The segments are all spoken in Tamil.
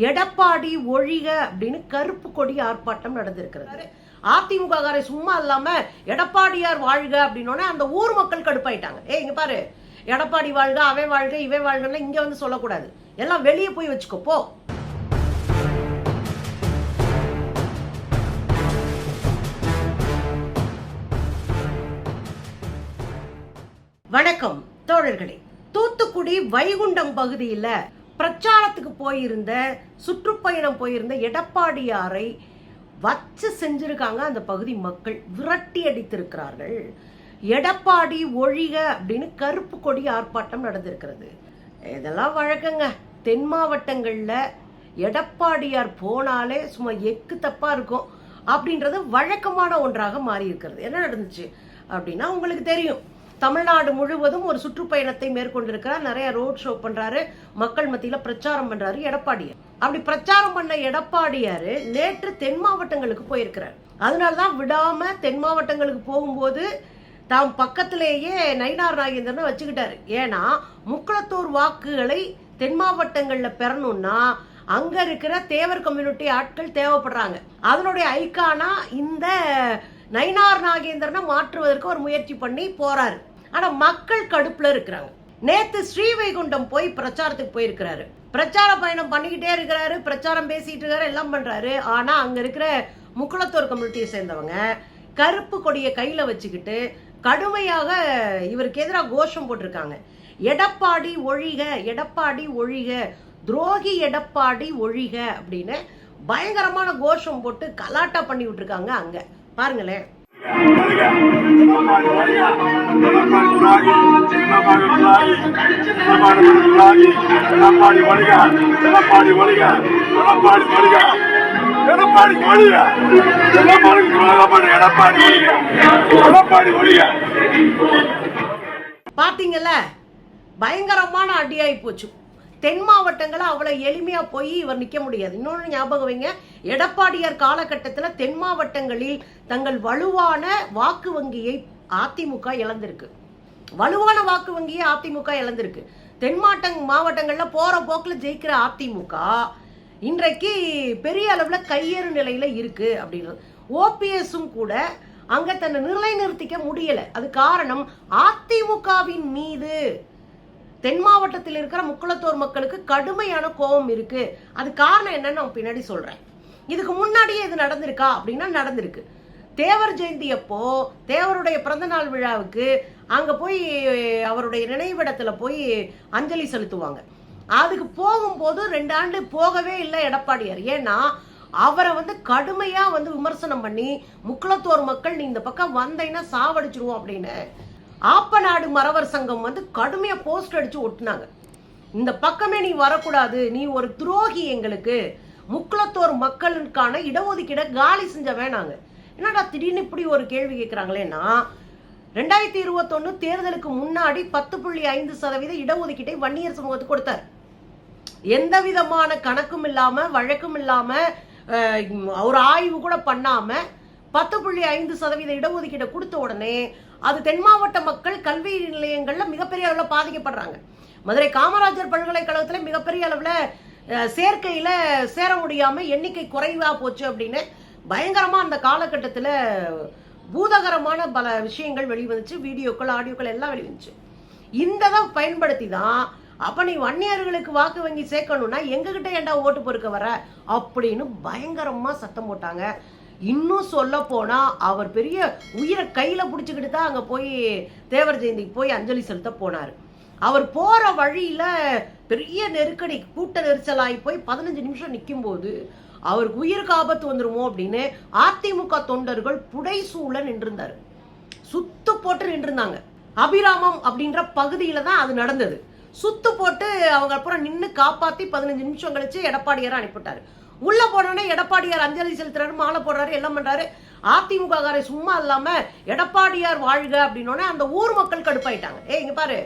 எடப்பாடி ஒழிக அப்படின்னு கருப்பு கொடி ஆர்ப்பாட்டம் நடந்திருக்கிறது. அதிமுக காரை சும்மா இல்லாம எடப்பாடியார் வாழ்க அப்படின்னோடனே அந்த ஊர் மக்கள் கடுப்பாயிட்டாங்க. ஏ இங்க பாரு. எடப்பாடி வாழ்க அவை வாழ்க இவை வாழ்கன்னா இங்க வந்து சொல்லக்கூடாது. எல்லாம் வெளியே போய் வச்சுக்கோ போ. வணக்கம் தோழர்களே. தூத்துக்குடி வைகுண்டம் பகுதியில் பிரச்சாரத்துக்கு போயிருந்த சுற்றுப்பயணம் போயிருந்த எடப்பாடியாரை வச்சு செஞ்சிருக்காங்க அந்த பகுதி மக்கள். விரட்டி அடித்திருக்கிறார்கள். எடப்பாடி ஒழிக அப்படின்னு கருப்பு கொடி ஆர்ப்பாட்டம் நடந்திருக்கிறது. இதெல்லாம் வழக்கங்க. தென் மாவட்டங்களில் எடப்பாடியார் போனாலே சும்மா எக்கு தப்பாக இருக்கும் அப்படின்றது வழக்கமான ஒன்றாக மாறி இருக்கிறது என்ன நடந்துச்சு அப்படின்னா உங்களுக்கு தெரியும். தமிழ்நாடு முழுவதும் ஒரு சுற்றுப்பயணத்தை மேற்கொண்டிருக்கிறார். நிறைய ரோட் ஷோ பண்றாரு. மக்கள் மத்தியில பிரச்சாரம் பண்றாரு எடப்பாடியார். அப்படி பிரச்சாரம் பண்ண எடப்பாடியார் நேற்று தென் மாவட்டங்களுக்கு போயிருக்கிறார். அதனாலதான் விடாம தென் மாவட்டங்களுக்கு போகும்போது தாம் பக்கத்திலேயே நயினார் நாகேந்திரனை வச்சுக்கிட்டாரு. ஏன்னா முக்குளத்தூர் வாக்குகளை தென் மாவட்டங்களில் பெறணும்னா அங்க இருக்கிற தேவர் கம்யூனிட்டி ஆட்கள் தேவைப்படுறாங்க. அதனுடைய ஐக்கானா இந்த நயினார் நாகேந்திரனை மாற்றுவதற்கு ஒரு முயற்சி பண்ணி போறாரு. ஆனா மக்கள் கடுப்புல இருக்கிறாங்க. நேத்து ஸ்ரீவைகுண்டம் போய் பிரச்சாரத்துக்கு போயிருக்கிறாரு. பிரச்சார பயணம் பண்ணிக்கிட்டே இருக்கிறாரு பிரச்சாரம் பேசிட்டு இருக்காரு எல்லாம் பண்றாரு. ஆனா அங்க இருக்கிற முக்குளத்தூர் கம்யூனிட்டியை சேர்ந்தவங்க கருப்பு கொடியை கையில வச்சுக்கிட்டு கடுமையாக இவருக்கு எதிராக கோஷம் போட்டிருக்காங்க. எடப்பாடி ஒழிக எடப்பாடி ஒழிக துரோகி எடப்பாடி ஒழிக அப்படின்னு பயங்கரமான கோஷம் போட்டு கலாட்டா பண்ணி விட்டுருக்காங்க அங்க. பாருங்களேன். வருக சிவபாடி வருக எடப்பாடி எடப்பாடி எடப்பாடி பாத்தீங்கல்ல? பயங்கரமான அடியாகி போச்சு. தென் மாவட்டங்களை அவ்வளோ எளிமையா போய் இவர் நிற்க முடியாது. இன்னொன்னு ஞாபகம் வைங்க எடப்பாடியார் காலகட்டத்தில் தென் மாவட்டங்களில் தங்கள் வலுவான வாக்கு வங்கியை அதிமுக இழந்திருக்கு. வலுவான வாக்கு வங்கியை அதிமுக இழந்திருக்கு. தென் மாவட்டங்களில் போகிற போக்கில் ஜெயிக்கிற அதிமுக இன்றைக்கு பெரிய அளவில் கையேறு நிலையில இருக்கு அப்படின்றது. ஓபிஎஸும் கூட அங்கே தன்னை நிலைநிறுத்திக்க முடியலை. அது காரணம் அதிமுகவின் மீது தென் மாவட்டத்தில் இருக்கிற முக்குளத்தோர் மக்களுக்கு கடுமையான கோபம் இருக்கு. அது காரணம் என்னன்னு நான் பின்னாடி சொல்றேன். இதுக்கு முன்னாடியே இது நடந்திருக்கா அப்படின்னா நடந்திருக்கு. தேவர் ஜெயந்தி அப்போ தேவருடைய பிறந்தநாள் விழாவுக்கு அங்க போய் அவருடைய நினைவிடத்துல போய் அஞ்சலி செலுத்துவாங்க. அதுக்கு போகும்போது ரெண்டு ஆண்டு போகவே இல்லை எடப்பாடியார். ஏன்னா அவரை வந்து கடுமையா வந்து விமர்சனம் பண்ணி முக்குளத்தோர் மக்கள் நீ இந்த பக்கம் வந்தீங்கன்னா சாவடிச்சிருவோம் அப்படின்னு. ஆப்பநாடு மறவர் சங்கம் வந்து கடுமையாக போஸ்ட் அடிச்சு ஒட்டுனாங்க. இந்த பக்கமே நீ வரக்கூடாது நீ ஒரு துரோகி எங்களுக்கு. முக்குளத்தோர் மக்களுக்கான இடஒதுக்கீட காலி செஞ்ச வேணாங்க. என்னடா திடீர்னு இப்படி ஒரு கேள்வி கேட்குறாங்களேன்னா ரெண்டாயிரத்தி இருபத்தொன்னு தேர்தலுக்கு முன்னாடி பத்து புள்ளி ஐந்து சதவீத இடஒதுக்கீட்டை வன்னியர் சமூகத்துக்கு கொடுத்தார். எந்த விதமான கணக்கும் இல்லாம வழக்கும் இல்லாம ஒரு ஆய்வு கூட பண்ணாம பத்து புள்ளி ஐந்து சதவீத இடஒதுக்கீட்டை கொடுத்த உடனே அது தென் மாவட்ட மக்கள் கல்வி நிலையங்களில் மிகப்பெரிய அளவில் பாதிக்கப்படுறாங்க. மதுரை காமராஜர் பல்கலைக்கழகத்தில் மிகப்பெரிய அளவில் சேர்க்கையில் சேர முடியாமல் எண்ணிக்கை குறைவாக போச்சு அப்படின்னு பயங்கரமாக அந்த காலகட்டத்தில் பூதகரமான பல விஷயங்கள் வெளிவந்துச்சு. வீடியோக்கள் ஆடியோக்கள் எல்லாம் வெளிவந்துச்சு. இந்த இதை பயன்படுத்தி தான் அப்போ நீ வன்னியர்களுக்கு வாக்கு வங்கி சேர்க்கணும்னா எங்ககிட்ட ஏன்டா ஓட்டு பொறுக்க வர? அப்படின்னு பயங்கரமாக சத்தம் போட்டாங்க. இன்னும் சொல்ல போனா அவர் பெரிய உயிரை கையில பிடிச்சிக்கிட்டு தான் அங்க போய் தேவர் ஜெயந்திக்கு போய் அஞ்சலி செலுத்த போனாரு. அவர் போற வழியில பெரிய நெருக்கடி கூட்ட நெரிசலாகி போய் பதினஞ்சு நிமிஷம் நிற்கும்போது அவருக்கு உயிருக்கு ஆபத்து வந்துருமோ அப்படின்னு அதிமுக தொண்டர்கள் புடைசூழ நின்றிருந்தார். சுத்து போட்டு நின்றிருந்தாங்க. அபிராமம் அப்படின்ற பகுதியில் தான் அது நடந்தது. சுத்து போட்டு அவங்க அப்புறம் நின்று காப்பாத்தி பதினஞ்சு நிமிஷம் கழிச்சு எடப்பாடியாரை அனுப்பிவிட்டாரு. உள்ள போனோடனே எடப்பாடியார் அஞ்சலி செலுத்துறாரு மாலை போடுறாரு எல்லாம் பண்றாரு. அதிமுக காரை சும்மா இல்லாம எடப்பாடியார் வாழ்க அப்படின்னோடனே அந்த ஊர் மக்கள் கடுப்பாயிட்டாங்க. ஏ இங்க பாரு.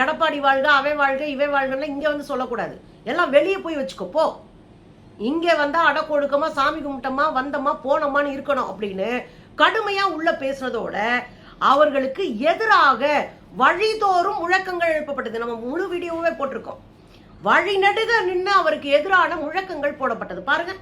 எடப்பாடி வாழ்க அவை வாழ்க இவை வாழ்கன்னு இங்க வந்து சொல்லக்கூடாது. எல்லாம் வெளியே போய் வச்சுக்கோ போ. இங்க வந்தா அடக்கொடுக்கமா சாமி கும்பிட்டோமா வந்தோமா போனோமான்னு இருக்கணும் அப்படின்னு கடுமையா உள்ள பேசுனதோட அவர்களுக்கு எதிராக வழிதோறும் முழக்கங்கள் எழுப்பப்பட்டது. நம்ம முழு வீடியோவே போட்டிருக்கோம். வழிநடுக நின்று அவருக்கு எதிரான முழக்கங்கள் போடப்பட்டது. பாருங்க.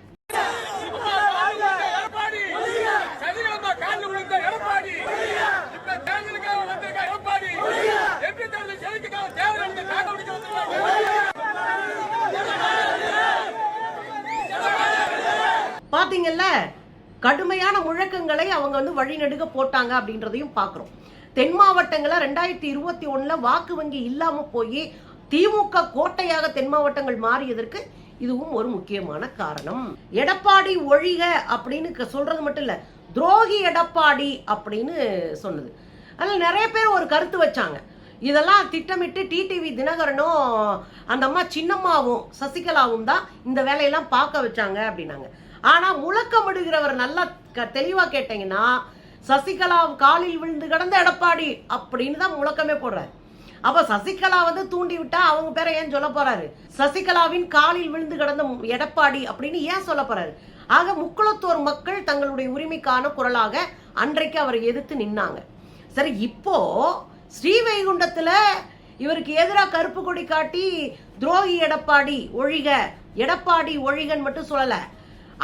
பாத்தீங்கல்ல கடுமையான முழக்கங்களை அவங்க வந்து வழிநடுக போட்டாங்க அப்படின்றதையும் பாக்குறோம். தென் மாவட்டங்களை ரெண்டாயிரத்தி இருபத்தி ஒண்ணுல வாக்கு வங்கி இல்லாம போய் திமுக கோட்டையாக தென் மாவட்டங்கள் மாறியதற்கு இதுவும் ஒரு முக்கியமான காரணம். எடப்பாடி ஒழிக அப்படின்னு க- சொல்றது மட்டும் இல்ல துரோகி எடப்பாடி அப்படின்னு சொன்னது. அதில் நிறைய பேர் ஒரு கருத்து வச்சாங்க. இதெல்லாம் திட்டமிட்டு டிடிவி தினகரனும் அந்த அம்மா சின்னம்மாவும் சசிகலாவும் தான் இந்த வேலையெல்லாம் பார்க்க வச்சாங்க அப்படின்னாங்க. ஆனால் முழக்கமிடுகிறவர் நல்லா க- கேட்டீங்கன்னா சசிகலா காலில் விழுந்து கிடந்த எடப்பாடி அப்படின்னு தான் முழக்கமே போடுறாரு. அப்ப சசிகலா வந்து தூண்டி விட்டா அவங்க பேரை ஏன் சொல்ல போறாரு? சசிகலாவின் காலில் விழுந்து கிடந்த எடப்பாடி அப்படின்னு ஏன் சொல்ல போறாரு? ஆக முக்குளத்தோர் மக்கள் தங்களுடைய உரிமைக்கான குரலாக அன்றைக்கு அவரை எதிர்த்து நின்னாங்க. சரி இப்போ ஸ்ரீவைகுண்டத்துல இவருக்கு எதிராக கருப்பு கொடி காட்டி துரோகி எடப்பாடி ஒழிக எடப்பாடி ஒழிகன்னு மட்டும் சொல்லல.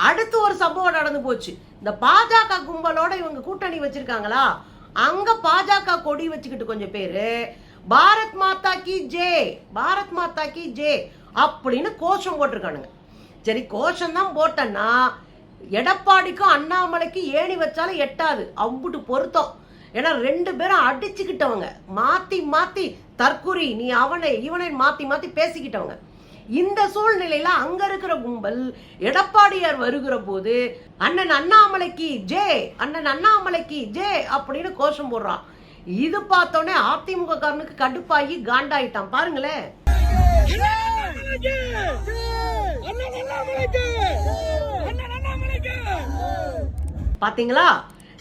அடுத்து ஒரு சம்பவம் நடந்து போச்சு. இந்த பாஜக கும்பலோட இவங்க கூட்டணி வச்சிருக்காங்களா? அங்க பாஜக கொடி வச்சுக்கிட்டு கொஞ்சம் பேரு பாரத் மாதா கி ஜே பாரத் மாதா கி ஜே அப்படின்னு கோஷம் போட்டிருக்கானுங்க. சரி கோஷம் தான் போட்டேன்னா எடப்பாடிக்கும் அண்ணாமலைக்கு ஏணி வச்சாலும் எட்டாது. அம்புட்டு பொருத்தம். ஏன்னா ரெண்டு பேரும் அடிச்சுக்கிட்டவங்க. மாத்தி மாத்தி தற்குறி நீ அவனை இவனை மாத்தி மாத்தி பேசிக்கிட்டவங்க. இந்த சூழ்நிலையில அங்க இருக்கிற கும்பல் எடப்பாடியார் வருகிற போது அண்ணன் அண்ணாமலைக்கு ஜே அண்ணன் அண்ணாமலைக்கு ஜே அப்படின்னு கோஷம் போடுறான். இது பார்த்தோன்னே அதிமுக காரனுக்கு கடுப்பாகி காண்டாயிட்டான். பாருங்களேன். பாத்தீங்களா?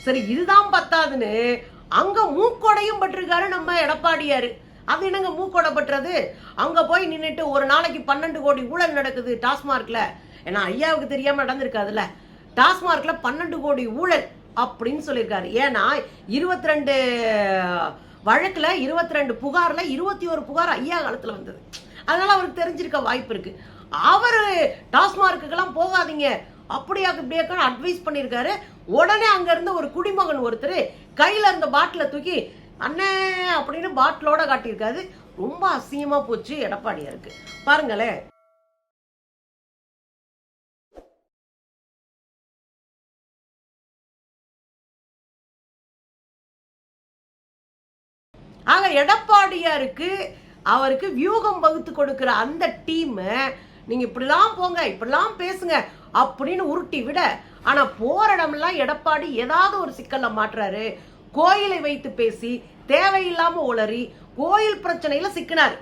சரி இதுதான் பத்தாதுன்னு அங்க மூக்கொடையும் பட்டிருக்காரு நம்ம எடப்பாடியாரு. அது என்னங்க மூக்கொடை பட்டுறது? அங்க போய் நின்றுட்டு ஒரு நாளைக்கு பன்னெண்டு கோடி ஊழல் நடக்குது டாஸ்மார்க்ல. ஏன்னா ஐயாவுக்கு தெரியாம நடந்திருக்காதுல்ல. டாஸ்மார்க்ல பன்னெண்டு கோடி ஊழல். அப்படின்னு சொல்லியிருக்காரு. ஏன்னா இருபத்தி ரெண்டு வழக்கில் இருபத்தி ரெண்டு புகாரில் இருபத்தி ஒரு புகார் ஐயா காலத்தில் வந்தது. அதனால அவருக்கு தெரிஞ்சிருக்க வாய்ப்பு இருக்கு. அவர் டாஸ்மார்க்குக்கெல்லாம் போகாதீங்க. அப்படியாக்கு இப்படியாக்கான்னு அட்வைஸ் பண்ணியிருக்காரு. உடனே அங்கேருந்து ஒரு குடிமகன் ஒருத்தர் கையில் இருந்த பாட்டில தூக்கி அண்ணே அப்படின்னு பாட்டிலோட காட்டியிருக்காரு. ரொம்ப அசிங்கமாக போச்சு எடப்பாடியாருக்கு. பாருங்களேன். எடப்பாடியாருக்கு அவருக்கு வியூகம் வகுத்து கொடுக்குற அந்த டீமு நீங்கள் இப்படிலாம் போங்க இப்படிலாம் பேசுங்க அப்படின்னு உருட்டி விட ஆனால் போற இடமெல்லாம் எடப்பாடி ஏதாவது ஒரு சிக்கலில் மாட்டுறாரு. கோயிலை வைத்து பேசி தேவையில்லாமல் உளறி கோயில் பிரச்சனையில் சிக்கினார்.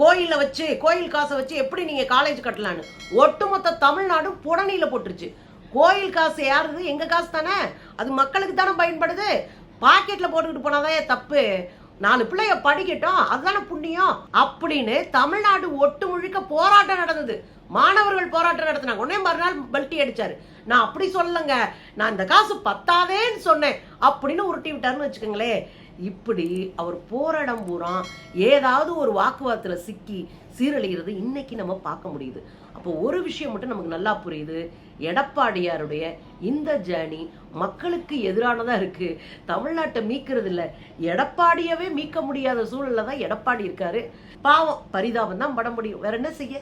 கோயிலில் வச்சு கோயில் காசை வச்சு எப்படி நீங்கள் காலேஜ் கட்டலான்னு ஒட்டுமொத்த தமிழ்நாடும் புடனியில் போட்டுருச்சு. கோயில் காசு யாருது? எங்கள் காசு தானே? அது மக்களுக்கு தானே பயன்படுது. பாக்கெட்டில் போட்டுக்கிட்டு போனாதான் ஏன் தப்பு? நாலு பிள்ளைய படிக்கட்டும் அதுதானே புண்ணியம்? அப்படின்னு தமிழ்நாடு ஒட்டு முழுக்க போராட்டம் நடந்தது. மாணவர்கள் போராட்டம் நடத்தினாங்க. உடனே மறுநாள் பல்ட்டி அடிச்சாரு. நான் அப்படி சொல்லலைங்க. நான் இந்த காசு பத்தாதேன்னு சொன்னேன். அப்படின்னு உருட்டி விட்டாருன்னு வச்சுக்கோங்களேன் இப்படி அவர் போராடம் பூரா ஏதாவது ஒரு வாக்குவாதத்தில் சிக்கி சீரழிகிறது இன்னைக்கு நம்ம பார்க்க முடியுது. அப்போ ஒரு விஷயம் மட்டும் நமக்கு நல்லா புரியுது. எடப்பாடியாருடைய இந்த ஜேர்னி மக்களுக்கு எதிரானதா இருக்கு. தமிழ்நாட்டை மீட்கிறது இல்ல எடப்பாடியவே மீட்க முடியாத சூழலில் தான் எடப்பாடி இருக்காரு. பாவம் பரிதாபம் தான் பட முடியும் வேற என்ன செய்ய?